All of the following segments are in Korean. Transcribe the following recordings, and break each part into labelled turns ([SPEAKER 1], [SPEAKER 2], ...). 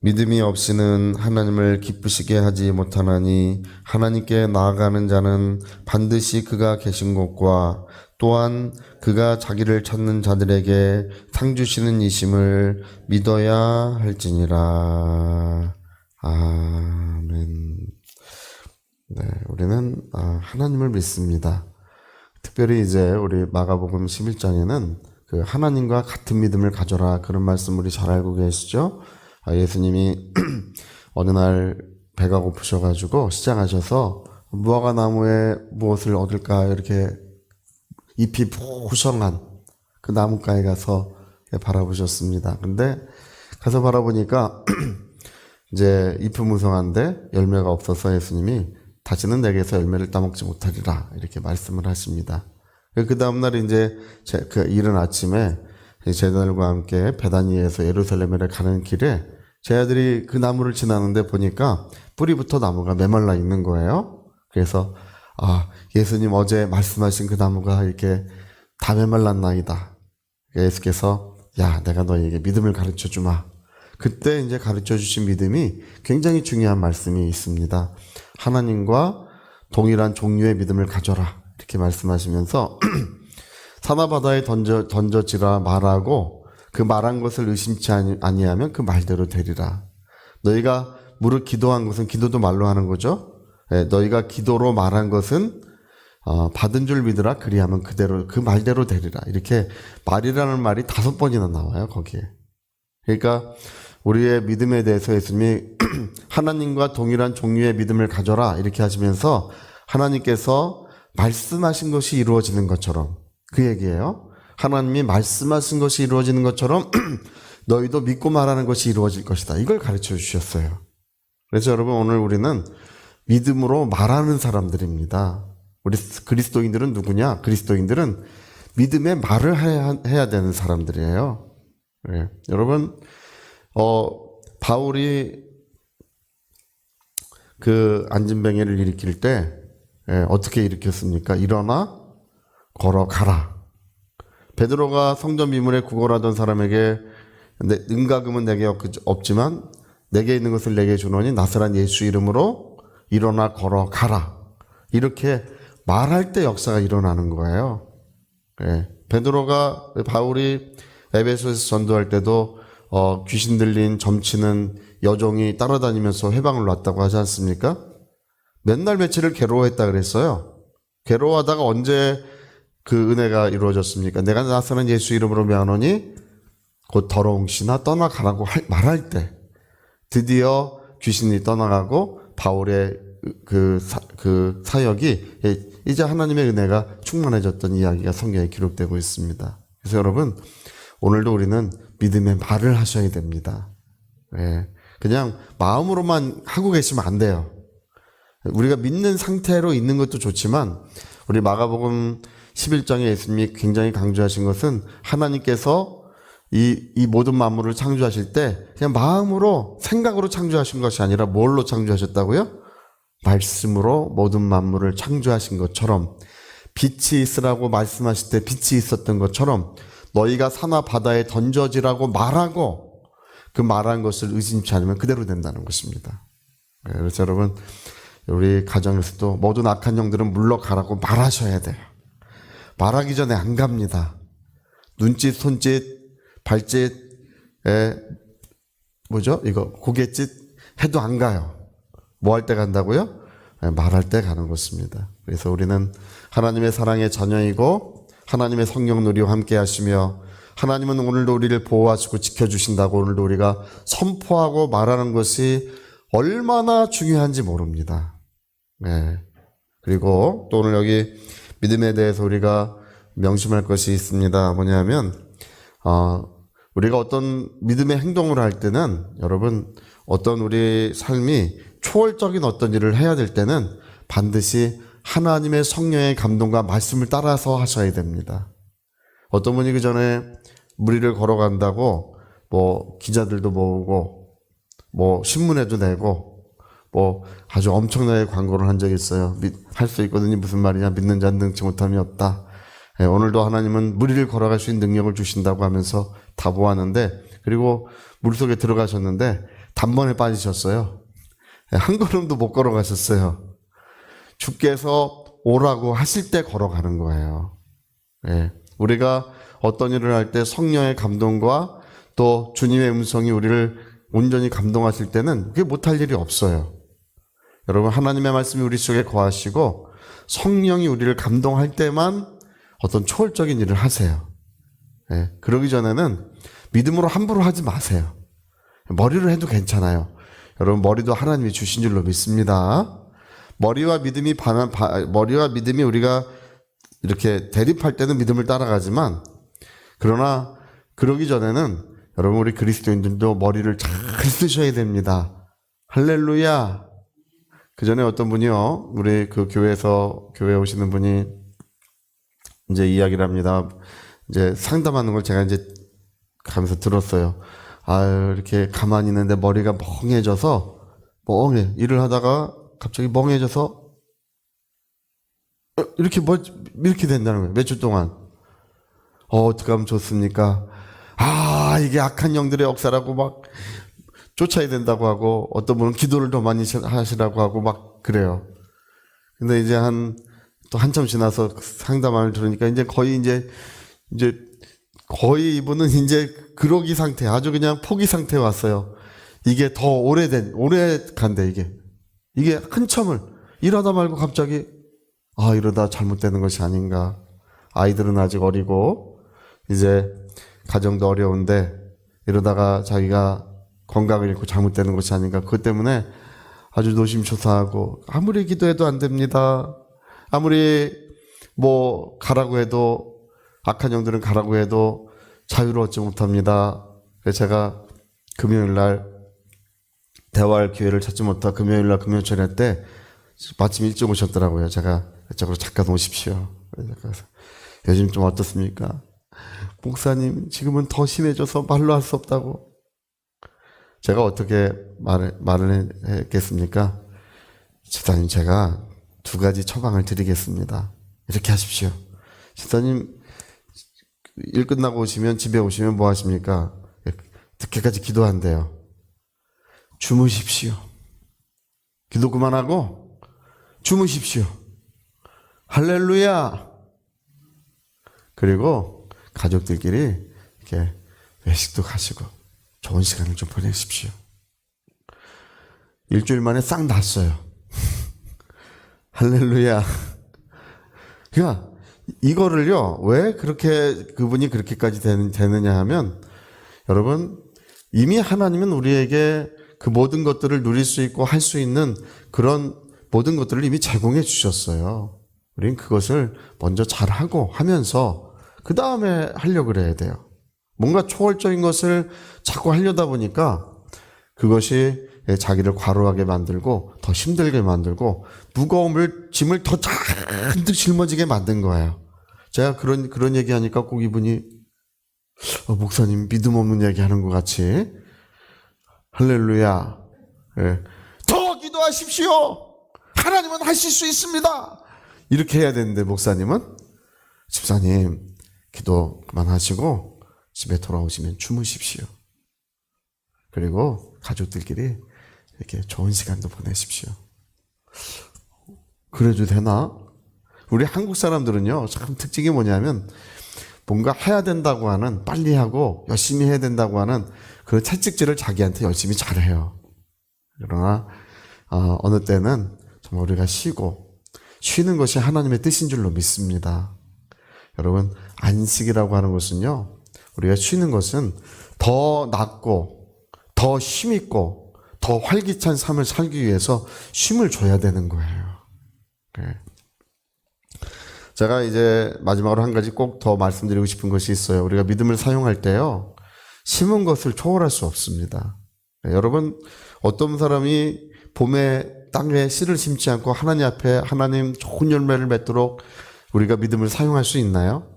[SPEAKER 1] 믿음이 없이는 하나님을 기쁘시게 하지 못하나니 하나님께 나아가는 자는 반드시 그가 계신 곳과 또한 그가 자기를 찾는 자들에게 상 주시는 이심을 믿어야 할지니라. 아멘. 네, 우리는 아, 하나님을 믿습니다. 특별히 이제 우리 마가복음 11장에는 그 하나님과 같은 믿음을 가져라 그런 말씀 우리 잘 알고 계시죠? 아, 예수님이 어느 날 배가 고프셔가지고 시장하셔서 무화과 나무에 무엇을 얻을까 이렇게 잎이 보성한 그 나무가에 가서 바라보셨습니다. 근데 가서 바라보니까 이제 잎은 무성한데 열매가 없어서 예수님이 다시는 내게서 열매를 따먹지 못하리라 이렇게 말씀을 하십니다. 그 다음날 이제 제, 그 이른 아침에 제자들과 함께 베다니에서 예루살렘에 가는 길에 제 아들이 그 나무를 지나는데 보니까 뿌리부터 나무가 메말라 있는 거예요. 그래서 아 예수님 어제 말씀하신 그 나무가 이렇게 다 메말랐나이다. 예수께서 야 내가 너에게 믿음을 가르쳐 주마. 그때 이제 가르쳐 주신 믿음이 굉장히 중요한 말씀이 있습니다. 하나님과 동일한 종류의 믿음을 가져라. 이렇게 말씀하시면서 사나바다에 던져, 던져지라 말하고 그 말한 것을 의심치 아니- 아니하면 그 말대로 되리라. 너희가 무릇 기도한 것은 기도도 말로 하는 거죠. 예, 너희가 기도로 말한 것은 어, 받은 줄 믿으라 그리하면 그대로 그 말대로 되리라. 이렇게 말이라는 말이 다섯 번이나 나와요 거기에. 그러니까 우리의 믿음에 대해서 예수님이 하나님과 동일한 종류의 믿음을 가져라 이렇게 하시면서 하나님께서 말씀하신 것이 이루어지는 것처럼 그 얘기예요. 하나님이 말씀하신 것이 이루어지는 것처럼 너희도 믿고 말하는 것이 이루어질 것이다. 이걸 가르쳐 주셨어요. 그래서 여러분 오늘 우리는 믿음으로 말하는 사람들입니다. 우리 그리스도인들은 누구냐? 그리스도인들은 믿음의 말을 해야, 해야 되는 사람들이에요. 예. 여러분, 어, 바울이 그 안진뱅이를 일으킬 때 예, 어떻게 일으켰습니까? 일어나 걸어가라. 베드로가 성전 미문에 구걸하던 사람에게 내, 은가금은 내게 없- 없지만 내게 있는 것을 내게 주노니 나사란 예수 이름으로 일어나 걸어가라. 이렇게 말할 때 역사가 일어나는 거예요. 예. 베드로가 바울이 에베소에서 전도할 때도 어, 귀신 들린 점치는 여종이 따라다니면서 해방을 놨다고 하지 않습니까? 맨날 며칠을 괴로워했다 그랬어요. 괴로워하다가 언제 그 은혜가 이루어졌습니까? 내가 나서는 예수 이름으로 명하노니 곧 더러운 신아 떠나가라고 할- 말할 때 드디어 귀신이 떠나가고 바울의 그, 사, 그 사역이 이제 하나님의 은혜가 충만해졌던 이야기가 성경에 기록되고 있습니다. 그래서 여러분 오늘도 우리는 믿음의 말을 하셔야 됩니다. 예. 그냥 마음으로만 하고 계시면 안 돼요. 우리가 믿는 상태로 있는 것도 좋지만 우리 마가복음 11장에 예수님이 굉장히 강조하신 것은 하나님께서 이, 이 모든 만물을 창조하실 때 그냥 마음으로 생각으로 창조하신 것이 아니라 뭘로 창조하셨다고요? 말씀으로 모든 만물을 창조하신 것처럼 빛이 있으라고 말씀하실 때 빛이 있었던 것처럼 너희가 산하 바다에 던져지라고 말하고 그 말한 것을 의심치 않으면 그대로 된다는 것입니다. 네, 그래서 여러분 우리 가정에서도 모든 악한 영들은 물러가라고 말하셔야 돼요. 말하기 전에 안 갑니다. 눈짓, 손짓, 발짓, 에, 뭐죠? 이거 고갯짓 해도 안 가요. 뭐 할 때 간다고요? 예, 말할 때 가는 것입니다. 그래서 우리는 하나님의 사랑의 자녀이고 하나님의 성령 누리와 함께 하시며 하나님은 오늘도 우리를 보호하시고 지켜주신다고 오늘도 우리가 선포하고 말하는 것이 얼마나 중요한지 모릅니다. 네. 그리고 또 오늘 여기 믿음에 대해서 우리가 명심할 것이 있습니다. 뭐냐면, 어, 우리가 어떤 믿음의 행동을 할 때는 여러분 어떤 우리 삶이 초월적인 어떤 일을 해야 될 때는 반드시 하나님의 성령의 감동과 말씀을 따라서 하셔야 됩니다. 어떤 분이 그 전에 무리를 걸어간다고 뭐 기자들도 모으고 뭐 신문에도 내고 뭐 아주 엄청나게 광고를 한 적이 있어요. 할 수 있거든요. 무슨 말이냐? 믿는 자는 능치 못함이 없다. 예, 오늘도 하나님은 무리를 걸어갈 수 있는 능력을 주신다고 하면서 다 보았는데 그리고 물 속에 들어가셨는데 단번에 빠지셨어요. 예, 한 걸음도 못 걸어가셨어요. 주께서 오라고 하실 때 걸어가는 거예요. 예, 우리가 어떤 일을 할 때 성령의 감동과 또 주님의 음성이 우리를 온전히 감동하실 때는 그게 못할 일이 없어요. 여러분 하나님의 말씀이 우리 속에 거하시고 성령이 우리를 감동할 때만 어떤 초월적인 일을 하세요. 예, 그러기 전에는 믿음으로 함부로 하지 마세요. 머리로 해도 괜찮아요. 여러분 머리도 하나님이 주신 줄로 믿습니다. 머리와 믿음이 반한 바- 머리와 믿음이 우리가 이렇게 대립할 때는 믿음을 따라가지만 그러나 그러기 전에는 여러분 우리 그리스도인들도 머리를 잘 쓰셔야 됩니다. 할렐루야. 그 전에 어떤 분이요, 우리 그 교회에서 교회 에 오시는 분이 이제 이야기를 합니다. 이제 상담하는 걸 제가 이제 가면서 들었어요. 아 이렇게 가만히 있는데 머리가 멍해져서 멍해 일을 하다가 갑자기 멍해져서 어, 이렇게 뭐 이렇게 된다는 거예요. 몇 주 동안. 어 어떻게 하면 좋습니까? 아 이게 악한 영들의 역사라고 막 쫓아야 된다고 하고 어떤 분은 기도를 더 많이 하시라고 하고 막 그래요. 근데 이제 한 또 한참 지나서 상담을 들으니까 이제 거의 이제 이제 거의 이분은 이제 그러기 상태 아주 그냥 포기 상태에 왔어요. 이게 더 오래된 오래 간대 이게. 이게 한참을 일하다 말고 갑자기 아 이러다 잘못되는 것이 아닌가. 아이들은 아직 어리고 이제 가정도 어려운데 이러다가 자기가 건강을 잃고 잘못되는 것이 아닌가. 그것 때문에 아주 노심초사하고 아무리 기도해도 안 됩니다 아무리 뭐 가라고 해도 악한 영들은 가라고 해도 자유를 얻지 못합니다. 그래서 제가 금요일 날 대화할 기회를 찾지 못하 금요일 날 금요 철회 때 마침 일찍 오셨더라고요. 제가 이쪽으로 잠깐 오십시오. 요즘 좀 어떻습니까? 목사님 지금은 더 심해져서 말로 할 수 없다고. 제가 어떻게 말을, 말을 했겠습니까? 집사님, 제가 두 가지 처방을 드리겠습니다. 이렇게 하십시오. 집사님, 일 끝나고 오시면, 집에 오시면 뭐 하십니까? 늦게까지 기도한대요. 주무십시오. 기도 그만하고, 주무십시오. 할렐루야! 그리고 가족들끼리 이렇게 외식도 가시고, 좋은 시간을 좀 보내십시오. 일주일 만에 싹 났어요. 할렐루야. 그러니까 이거를요, 왜 그렇게 그분이 그렇게까지 되느냐 하면, 여러분, 이미 하나님은 우리에게 그 모든 것들을 누릴 수 있고 할 수 있는 그런 모든 것들을 이미 제공해 주셨어요. 우린 그것을 먼저 잘하고 하면서 그 다음에 하려고 그래야 돼요. 뭔가 초월적인 것을 자꾸 하려다 보니까 그것이 자기를 과로하게 만들고 더 힘들게 만들고 무거움을 짐을 더 잔뜩 짊어지게 만든 거예요. 제가 그런 그런 얘기 하니까 꼭 이분이 어, 목사님 믿음 없는 얘기 하는 것 같이 할렐루야. 예. 더 기도하십시오. 하나님은 하실 수 있습니다. 이렇게 해야 되는데 목사님은 집사님 기도 그만하시고 집에 돌아오시면 주무십시오. 그리고 가족들끼리 이렇게 좋은 시간도 보내십시오. 그래도 되나? 우리 한국 사람들은요, 참 특징이 뭐냐면, 뭔가 해야 된다고 하는, 빨리 하고, 열심히 해야 된다고 하는 그 채찍질을 자기한테 열심히 잘해요. 그러나, 어, 어느 때는 정말 우리가 쉬고, 쉬는 것이 하나님의 뜻인 줄로 믿습니다. 여러분, 안식이라고 하는 것은요, 우리가 쉬는 것은 더 낫고, 더 힘있고, 더 활기찬 삶을 살기 위해서 쉼을 줘야 되는 거예요. 네. 제가 이제 마지막으로 한 가지 꼭 더 말씀드리고 싶은 것이 있어요. 우리가 믿음을 사용할 때요, 심은 것을 초월할 수 없습니다. 네, 여러분, 어떤 사람이 봄에 땅에 씨를 심지 않고 하나님 앞에 하나님 좋은 열매를 맺도록 우리가 믿음을 사용할 수 있나요?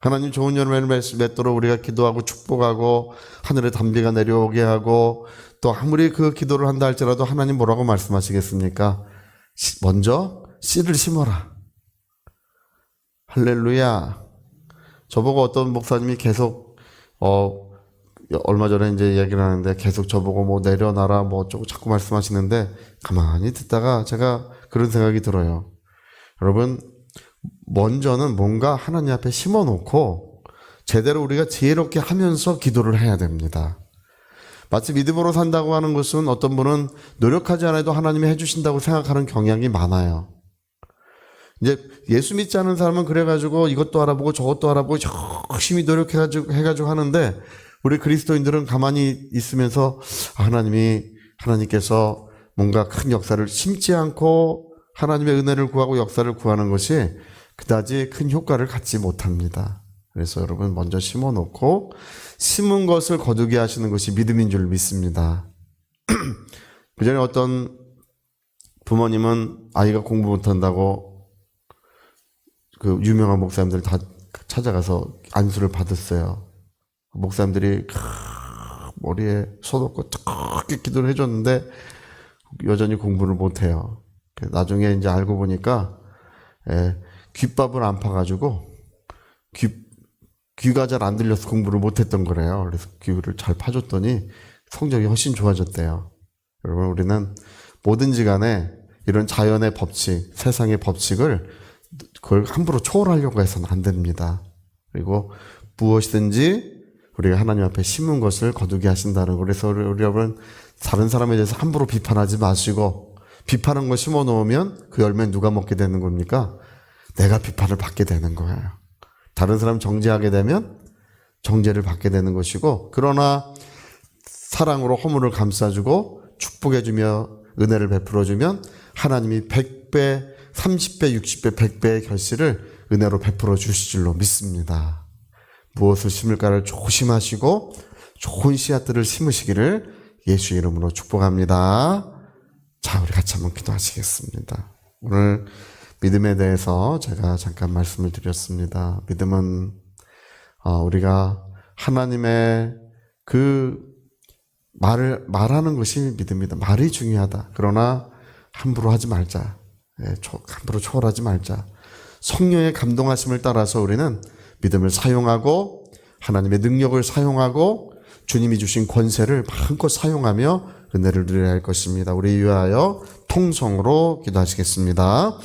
[SPEAKER 1] 하나님 좋은 열매를 맺- 맺도록 우리가 기도하고 축복하고 하늘에 담비가 내려오게 하고 또 아무리 그 기도를 한다 할지라도 하나님 뭐라고 말씀하시겠습니까? 시- 먼저 씨를 심어라. 할렐루야. 저보고 어떤 목사님이 계속 어 얼마 전에 이제 얘기를 하는데 계속 저보고 뭐 내려놔라 뭐 어쩌고 자꾸 말씀하시는데 가만히 듣다가 제가 그런 생각이 들어요. 여러분 먼저는 뭔가 하나님 앞에 심어 놓고 제대로 우리가 지혜롭게 하면서 기도를 해야 됩니다. 마치 믿음으로 산다고 하는 것은 어떤 분은 노력하지 않아도 하나님이 해주신다고 생각하는 경향이 많아요. 이제 예수 믿지 않은 사람은 그래가지고 이것도 알아보고 저것도 알아보고 열심히 노력해가지고 해가지고 하는데 우리 그리스도인들은 가만히 있으면서 아, 하나님이 하나님께서 뭔가 큰 역사를 심지 않고 하나님의 은혜를 구하고 역사를 구하는 것이 그다지 큰 효과를 갖지 못합니다. 그래서 여러분 먼저 심어 놓고 심은 것을 거두게 하시는 것이 믿음인 줄 믿습니다. 그 전에 어떤 부모님은 아이가 공부 못한다고 그 유명한 목사님들 다 찾아가서 안수를 받았어요. 목사님들이 크, 머리에 손놓고 크게 기도를 해줬는데 여전히 공부를 못해요. 나중에 이제 알고 보니까 예, 귓밥을 안 파가지고 귀 귀가 잘 안 들려서 공부를 못했던 거래요. 그래서 귀를 잘 파줬더니 성적이 훨씬 좋아졌대요. 여러분 우리는 뭐든지 간에 이런 자연의 법칙, 세상의 법칙을 그걸 함부로 초월하려고 해서는 안 됩니다. 그리고 무엇이든지 우리가 하나님 앞에 심은 것을 거두게 하신다는 거. 그래서 우리 여러분 다른 사람에 대해서 함부로 비판하지 마시고 비판한 거 심어 놓으면 그 열매는 누가 먹게 되는 겁니까? 내가 비판을 받게 되는 거예요. 다른 사람 정죄하게 되면 정죄를 받게 되는 것이고 그러나 사랑으로 허물을 감싸주고 축복해주며 은혜를 베풀어주면 하나님이 100배, 30배, 60배, 100배의 결실을 은혜로 베풀어 주실 줄로 믿습니다. 무엇을 심을까를 조심하시고 좋은 씨앗들을 심으시기를 예수 이름으로 축복합니다. 자, 우리 같이 한번 기도하시겠습니다. 오늘 믿음에 대해서 제가 잠깐 말씀을 드렸습니다. 믿음은 어, 우리가 하나님의 그 말을 말하는 것이 믿음이다. 말이 중요하다. 그러나 함부로 하지 말자. 예, 초- 함부로 초월하지 말자. 성령의 감동하심을 따라서 우리는 믿음을 사용하고 하나님의 능력을 사용하고 주님이 주신 권세를 마음껏 사용하며 은혜를 누려야 할 것입니다. 우리 위하여 통성으로 기도하시겠습니다.